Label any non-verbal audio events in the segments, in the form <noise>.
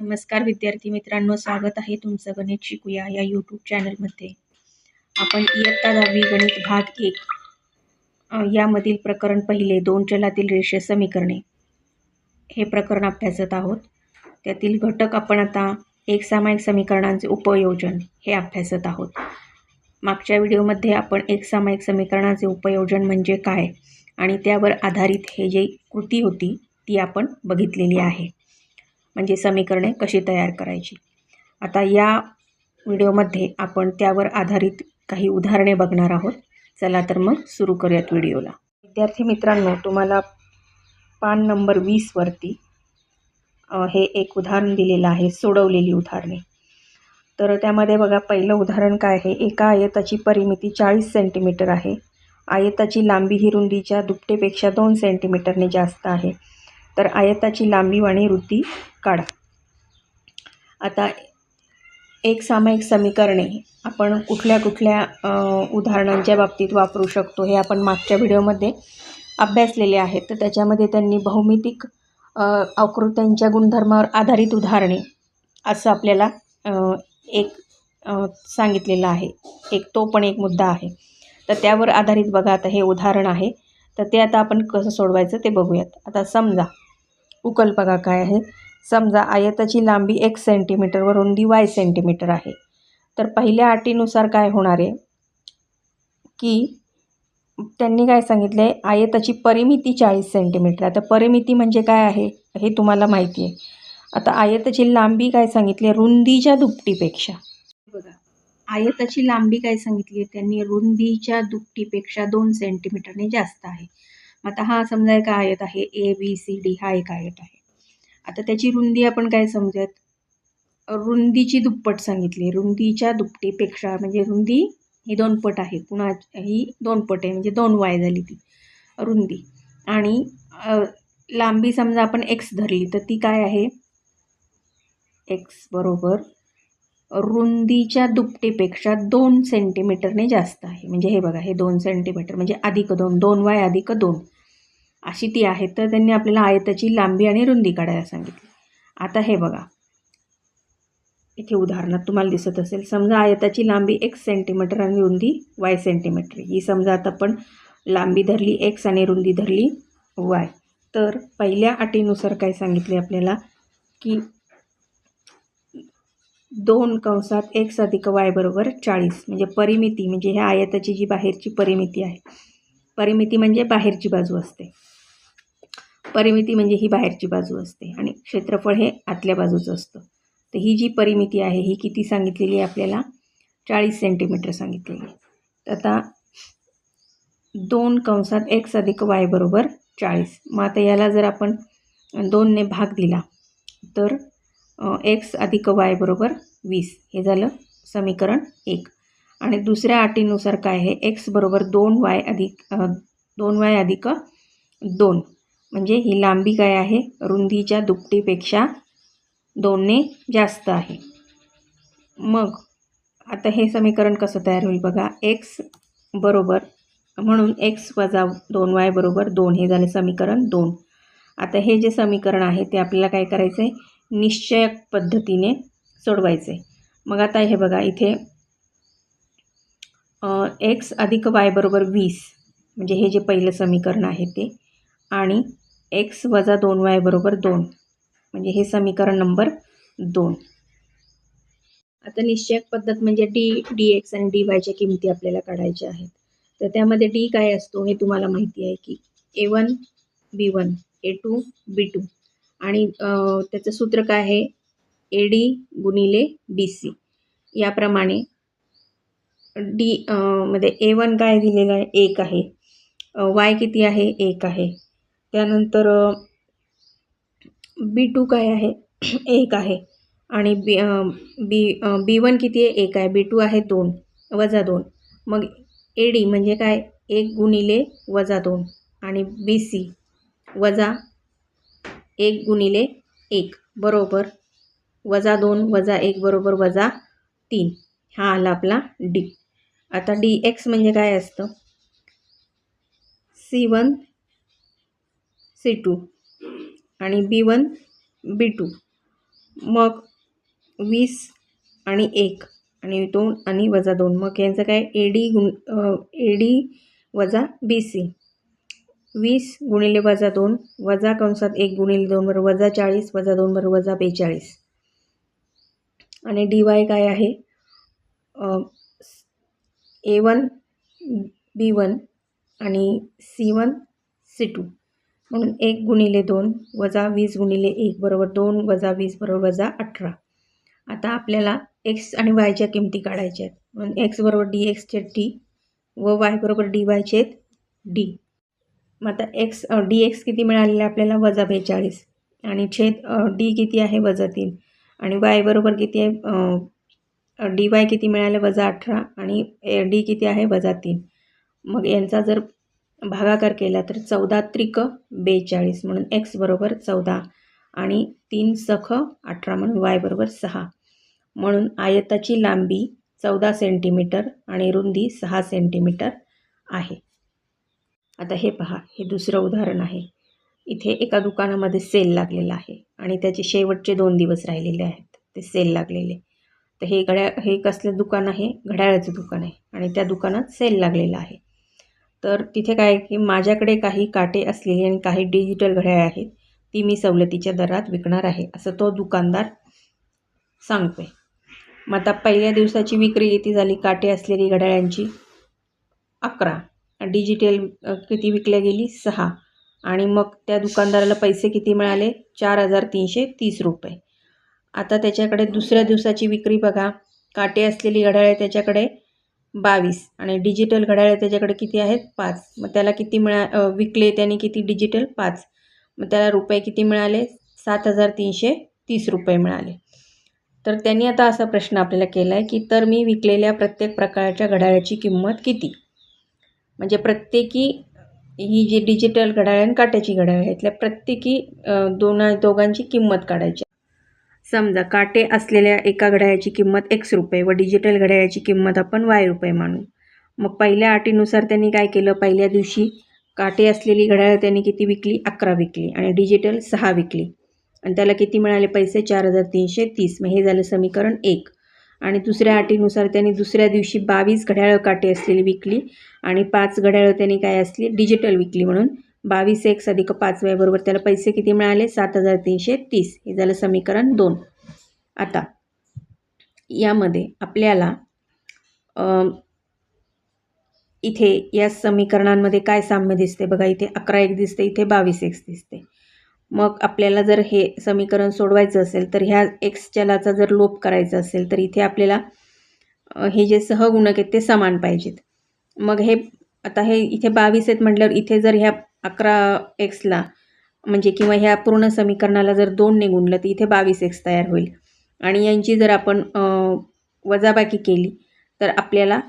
नमस्कार विद्यार्थी मित्रांनो स्वागत आहे तुमचं गणित शिकूया या यूट्यूब चॅनलमध्ये आपण इयत्ता दहावी गणित भाग एक यामधील प्रकरण पहिले दोन चलातील रेषे समीकरणे. हे प्रकरण अभ्यासत आहोत. त्यातील घटक आपण आता एक सामायिक समीकरणांचे उपयोजन हे अभ्यासत आहोत. मागच्या व्हिडिओमध्ये आपण एक सामायिक समीकरणाचे उपयोजन म्हणजे काय आणि त्यावर आधारित हे जे कृती होती ती आपण बघितलेली आहे. म्हणजे समीकरणे कशी तयार करायची? आता या व्हिडिओमध्ये आपण त्यावर आधारित काही उदाहरणे बघणार आहोत. चला तर मग सुरू करूयात व्हिडिओला. विद्यार्थी मित्रांनो तुम्हाला पान नंबर वीसवरती हे एक उदाहरण दिलेलं आहे सोडवलेली उदाहरणे. तर त्यामध्ये बघा पहिलं उदाहरण काय आहे? एका आयताची परिमिती चाळीस सेंटीमीटर आहे. आयताची लांबी ही रुंदीच्या दुपटेपेक्षा दोन सेंटीमीटरने जास्त आहे. तर आयताची लांबी आणि रुंदी काढा. आता एक सामायिक समीकरणे आपण कुठल्या कुठल्या उदाहरणांच्या बाबतीत वापरू शकतो हे आपण मागच्या व्हिडिओमध्ये अभ्यासलेले आहेत. तर त्याच्यामध्ये त्यांनी बहुमितिक आकृत्यांच्या गुणधर्मावर आधारित उदाहरणे असं आपल्याला एक सांगितलेलं आहे. एक तो पण एक मुद्दा आहे. तर त्यावर आधारित बघा आता हे उदाहरण आहे. तर ते आता आपण कसं सोडवायचं ते बघूयात. आता समजा उकल बघा काय आहे? समजा आयताची लांबी एक सेंटीमीटर व रुंदी वाय सेंटीमीटर आहे. तर पहिल्या अटीनुसार काय होणार आहे? की त्यांनी काय सांगितलं आहे आयताची परिमिती चाळीस सेंटीमीटर आता परिमिती म्हणजे काय आहे? हे तुम्हाला माहिती आहे. आता आयताची लांबी काय सांगितली आहे रुंदीच्या दुपटीपेक्षा. बघा आयताची लांबी काय सांगितली आहे त्यांनी रुंदीच्या दुपटीपेक्षा दोन सेंटीमीटरने जास्त आहे. आता हा समजा एक आयत आहे ए बी सी डी हा एक आयत आहे. आता त्याची रुंदी आपण काय समजूयात? रुंदीची दुप्पट सांगितली. रुंदीच्या दुपटीपेक्षा म्हणजे रुंदी ही दोन पट आहे. पुन्हा ही दोन पट आहे. म्हणजे दोन वाय झाली ती. रुंदी. आणि लांबी समजा आपण एक्स धरली तर ती काय आहे? एक्स बरोबर रुंदीच्या दुपटीपेक्षा दोन सेंटीमीटरने जास्त आहे. म्हणजे हे बघा हे दोन सेंटीमीटर म्हणजे अधिक दोन. दोन वाय अधिक दोन. अशी ती आहे तर त्यांनी आपल्याला आयताची लांबी आणि रुंदी काढायला सांगितली. आता हे बघा. इथे उदाहरणात तुम्हाला दिसत असेल समजा आयताची लांबी एक्स सेंटीमीटर आणि रुंदी वाय सेंटीमीटर ही समजा आता आपण लांबी धरली एक्स आणि रुंदी धरली वाय तर पहिल्या अटीनुसार काय सांगितले आपल्याला? की दोन कंसात एक्स अधिक वाय बरोबर चाळीस. म्हणजे परिमिती म्हणजे ह्या आयताची जी बाहेरची परिमिती आहे. परिमिती म्हणजे बाहेरची बाजू असते. परिमिती म्हणजे ही बाहेरची बाजू असते आणि क्षेत्रफळ हे आतल्या बाजूचं असतं. तर ही जी परिमिती आहे ही किती सांगितलेली आहे आपल्याला? चाळीस सेंटीमीटर सांगितलेली आहे. तर आता दोन कंसात एक्स अधिक वाय बरोबर चाळीस. मग आता याला जर आपण दोनने भाग दिला तर एक्स अधिक वाय बरोबर वीस. हे झालं समीकरण एक. आणि दुसऱ्या अटीनुसार काय आहे? एक्स बरोबर दोन वाय अधिक दोन वाय अधिक दोन. म्हणजे ही लांबी काय आहे? रुंदीच्या दुपटीपेक्षा दोनने जास्त आहे. मग आता हे समीकरण कसं तयार होईल बघा? एक्स बरोबर म्हणून एक्स वजा दोन वाय बरोबर दोन हे झाले समीकरण दोन. आता हे जे समीकरण आहे ते आपल्याला काय करायचं आहे निश्चयक पद्धतीने सोडवायचे मग आता हे बघा इथे एक्स अधिक वाय बरोबर वीस म्हणजे हे जे पहिलं समीकरण आहे ते. आणि एक्स वजा दोन वाय बरोबर दोन. म्हणजे हे समीकरण नंबर दोन. आता निश्चयक पद्धत म्हणजे डी डी एक्स आणि डी वायच्या किमती आपल्याला काढायच्या आहेत. तर त्यामध्ये डी काय असतो हे तुम्हाला माहिती आहे की A one B one A two B two. आणि त्याचं सूत्र काय आहे? ए डी गुणिले बी सी. याप्रमाणे डी मध्ये ए वन काय दिलेलं आहे? एक आहे. वाय किती आहे? एक आहे. त्यानंतर बी टू काय आहे? <clears throat> एक आहे. आणि बी बी बी वन किती आहे? एक आहे. बी टू आहे दोन. वजा दोन. मग ए डी म्हणजे काय? एक गुणिले वजा दोन. आणि बी सी वजा एक गुणिले एक. बरोबर. वजा दोन वजा एक बरोबर वजा तीन. हा आला आपला डी. आता डी एक्स म्हणजे काय असतं? सी वन सी टू आणि बी वन बी टू मग वीस आणि एक. आणि दोन आणि वजा दोन. मग यांचं काय? ए डी गुण ए डी वजा बी सी वीस गुणिले वजा दोन वजा कंसात एक गुणिले दोन बरोबर वजा चाळीस वजा दोन बरोबर वजा बेचाळीस. आणि डी वाय काय आहे? ए वन बी वन आणि सी वन सी टू म्हणून एक गुणिले दोन वजा वीस गुणिले एक बरोबर दोन वजा वीस बरोबर वजा अठरा. आता आपल्याला एक्स आणि वायच्या किमती काढायच्या आहेत. म्हणून एक्स बरोबर डी एक्सचे टी व वाय बरोबर डी वायचे डी मग आता एक्स डी एक्स किती मिळालेले आपल्याला? वजा बेचाळीस. आणि छेद डी किती आहे? वजा तीन. आणि वाय बरोबर किती आहे? डी वाय किती मिळाले? वजा अठरा. आणि डी किती आहे? वजा तीन. मग यांचा जर भागाकार केला तर चौदा त्रिक बेचाळीस म्हणून एक्स बरोबर चौदा आणि तीन सख अठरा म्हणून वाय बरोबर सहा. म्हणून आयताची लांबी चौदा सेंटीमीटर आणि रुंदी सहा सेंटीमीटर आहे. आता हे पहा हे दुसरं उदाहरण आहे. इथे एका दुकानामध्ये सेल लागलेला आहे आणि त्याचे शेवटचे दोन दिवस राहिलेले आहेत. ते सेल लागलेले. तर हे घड्या हे कसलं दुकान आहे? घड्याळाचं दुकान आहे आणि त्या दुकानात सेल लागलेला आहे. तर तिथे काय की माझ्याकडे काही काटे असलेली आणि काही डिजिटल घड्याळ आहेत ती मी सवलतीच्या दरात विकणार आहे असं तो दुकानदार सांगतो आहे मग आता पहिल्या दिवसाची विक्री किती झाली? काटे असलेली घड्याळांची अकरा. डिजिटल किती विकल्या गेली? सहा. आणि मग त्या दुकानदाराला पैसे किती मिळाले? चार हजार तीनशे तीस रुपये. आता त्याच्याकडे दुसऱ्या दिवसाची विक्री बघा. काटे असलेली घड्याळे त्याच्याकडे बावीस. आणि डिजिटल घड्याळे त्याच्याकडे किती आहेत? पाच. मग त्याला किती मिळा विकले त्याने किती डिजिटल पाच. मग त्याला रुपये किती मिळाले? सात हजार तीनशे तीस रुपये मिळाले. तर त्यांनी आता असा प्रश्न आपल्याला केला आहे की तर मी विकलेल्या प्रत्येक प्रकारच्या घड्याळाची किंमत किती? म्हणजे प्रत्येकी ही जी डिजिटल घड्याळ आणि काट्याची घड्याळ आहे इथल्या प्रत्येकी दोन दोघांची किंमत काढायची. समजा काटे असलेल्या एका घड्याळाची किंमत एक्स रुपये व डिजिटल घड्याळाची किंमत आपण वाय रुपये मानू. मग पहिल्या अटीनुसार त्यांनी काय केलं? पहिल्या दिवशी काटे असलेली घड्याळ त्यांनी किती विकली? अकरा विकली आणि डिजिटल सहा विकली. आणि त्याला किती मिळाले? पैसे चार हजार तीनशे तीस. मग हे झालं समीकरण एक. आणि दुसऱ्या अटीनुसार त्यांनी दुसऱ्या दिवशी बावीस घड्याळं काटे असलेली विकली आणि पाच घड्याळं त्यांनी काय असली? डिजिटल विकली म्हणून बावीस एक अधिक पाच बरोबर त्याला पैसे किती मिळाले? सात हजार तीनशे तीस. हे झालं समीकरण दोन. आता यामध्ये आपल्याला इथे या समीकरणांमध्ये काय साम्य दिसते? बघा इथे अकरा एक दिसते इथे बावीस एक्स दिसते. मग आपल्याला जर हे समीकरण सोडवायचं असेल तर ह्या एक्स चलाचा जर लोप करायचा असेल तर इथे आपल्याला हे जे सहगुणक आहेत ते समान पाहिजेत. मग हे आता हे इथे बावीस आहेत म्हटल्यावर इथे जर ह्या अकरा एक्सला म्हणजे किंवा ह्या पूर्ण समीकरणाला जर दोनने गुणलं तर इथे बावीस एक्स तयार होईल. आणि यांची जर आपण वजाबाकी केली तर आपल्याला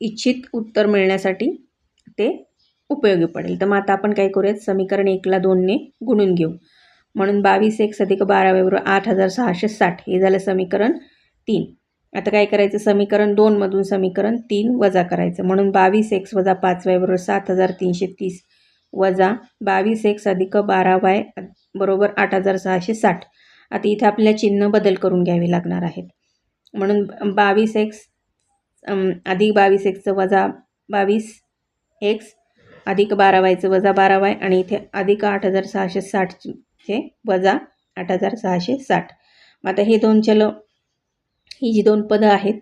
इच्छित उत्तर मिळण्यासाठी ते उपयोगी पडेल. तर मग आता आपण काय करूयात? समीकरण एकला दोनने गुणून घेऊ. म्हणून बावीस एक्स अधिक बाराव्यावर आठ हजार सहाशे साठ. हे झालं समीकरण तीन. आता काय करायचं? समीकरण दोनमधून समीकरण तीन वजा करायचं. म्हणून बावीस एक्स वजा पाचव्याबरोबर सात हजार तीनशे तीस. वजा बावीस एक्स अधिक बारा वाय बरोबर आठ हजार सहाशे साठ. आता इथे आपल्याला चिन्ह बदल करून घ्यावे लागणार आहेत. म्हणून बावीस एक्स अधिक बावीस एक्सचं वजा बावीस एक्स अधिक बारा वायचं वजा बारा वाय आणि इथे अधिक आठ हजार सहाशे साठचे वजा आठ हजार सहाशे साठ. मग आता हे दोन चल ही जी दोन पदं आहेत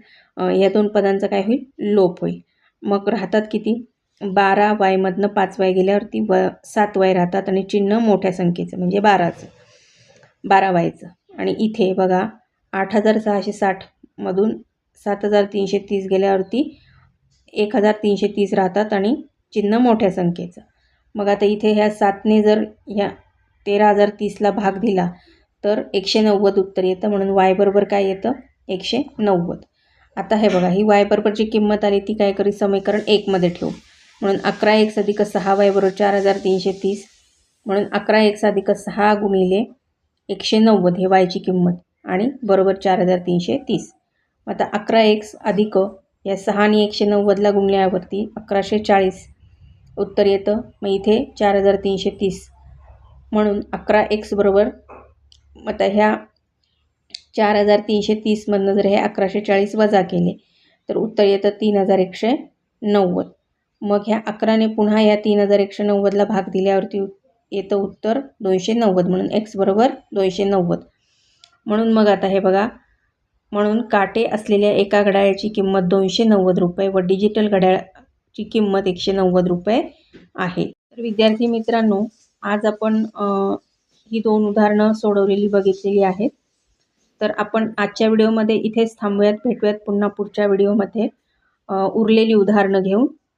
या दोन पदांचा काय होईल? लोप होईल. मग राहतात किती? बारा वायमधनं पाच वाय गेल्यावरती व सात वाय राहतात आणि चिन्ह मोठ्या संख्येचं म्हणजे बाराचं. बारा वायचं. आणि इथे बघा आठ हजार सहाशे साठमधून सात हजार तीनशे तीस गेल्यावरती एक हजार तीनशे तीस राहतात आणि चिन्ह मोठ्या संख्येचं. मग आता इथे ह्या सातने जर ह्या तेरा हजार तीसला भाग दिला तर एकशे नव्वद उत्तर येतं. म्हणून वाय बरोबर काय येतं? एकशे नव्वद. आता हे बघा ही वाय बरोबरची किंमत आली ती काय करी समीकरण एकमध्ये ठेवू. म्हणून अकरा एक अधिक सहा वाय बरोबर चार हजार तीनशे तीस. म्हणून अकरा एक अधिक सहा गुणिले एकशे नव्वद हे वायची किंमत आणि बरोबर चार हजार तीनशे तीस. आता अकरा एक्स अधिक या सहा आणि एकशे नव्वदला गुणल्यावरती अकराशे चाळीस उत्तर येतं. मग इथे चार हजार तीनशे तीस. म्हणून अकरा एक्स बरोबर आता ह्या चार हजार तीनशे तीसमधनं जर हे अकराशे चाळीस वजा केले तर उत्तर येतं तीन हजार एकशे नव्वद. मग ह्या अकराने पुन्हा या तीन हजार एकशे नव्वदला भाग दिल्यावरती येतं उत्तर दोनशे नव्वद म्हणून एक्स बरोबर दोनशे नव्वद. म्हणून मग आता हे बघा. म्हणून काटे असलेल्या एका घड्याळाची किंमत दोनशे नव्वद रुपये व डिजिटल घड्याळाची किंमत एकशे नव्वद रुपये आहे. तर विद्यार्थी मित्रांनो आज आपण ही दोन उदाहरणं सोडवलेली बघितलेली आहेत. तर आपण आजच्या व्हिडिओमध्ये इथेच थांबूयात भेटूयात पुन्हा पुढच्या व्हिडिओमध्ये. उरलेली उदाहरणं घेऊन.